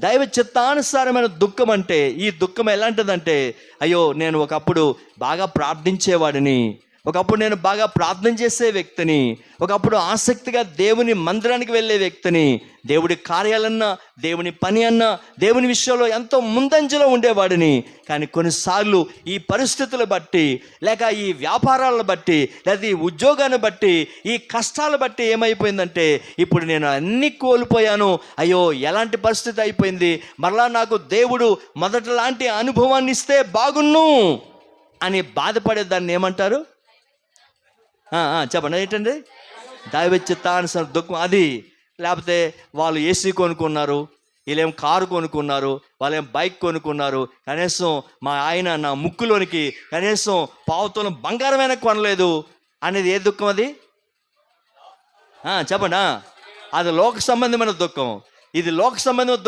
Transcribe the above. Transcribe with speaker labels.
Speaker 1: దైవ చిత్తానుసారమైన దుఃఖం అంటే ఈ దుఃఖం ఎలాంటిదంటే అయ్యో నేను ఒకప్పుడు బాగా ప్రార్థించేవాడిని. ఒకప్పుడు నేను బాగా ప్రార్థన చేసే వ్యక్తిని ఒకప్పుడు ఆసక్తిగా దేవుని మందిరానికి వెళ్ళే వ్యక్తిని దేవుడి కార్యాలన్నా దేవుని పని అన్నా దేవుని విషయంలో ఎంతో ముందంజలో ఉండేవాడిని. కానీ కొన్నిసార్లు ఈ పరిస్థితులు బట్టి లేక ఈ వ్యాపారాలను బట్టి లేదా ఈ ఉద్యోగాన్ని బట్టి ఈ కష్టాలు బట్టి ఏమైపోయిందంటే ఇప్పుడు నేను అన్ని కోల్పోయాను. అయ్యో ఎలాంటి పరిస్థితి అయిపోయింది? మరలా నాకు దేవుడు మొదట లాంటి అనుభవాన్ని ఇస్తే బాగున్ను అని బాధపడే దాన్ని ఏమంటారు? చెప్పండి. ఏంటండి? దైవ చిత్తానుసార దుఃఖం అది లేకపోతే వాళ్ళు ఏసీ కొనుక్కున్నారు వీళ్ళేం కారు కొనుక్కున్నారు వాళ్ళేం బైక్ కొనుక్కున్నారు కనీసం మా ఆయన నా ముక్కులోనికి కనీసం పావుతోన బంగారమైన కొనలేదు అనేది ఏ దుఃఖం అది? చెప్పండి. అది లోక సంబంధమైన దుఃఖం. ఇది లోక సంబంధమైన దుఃఖం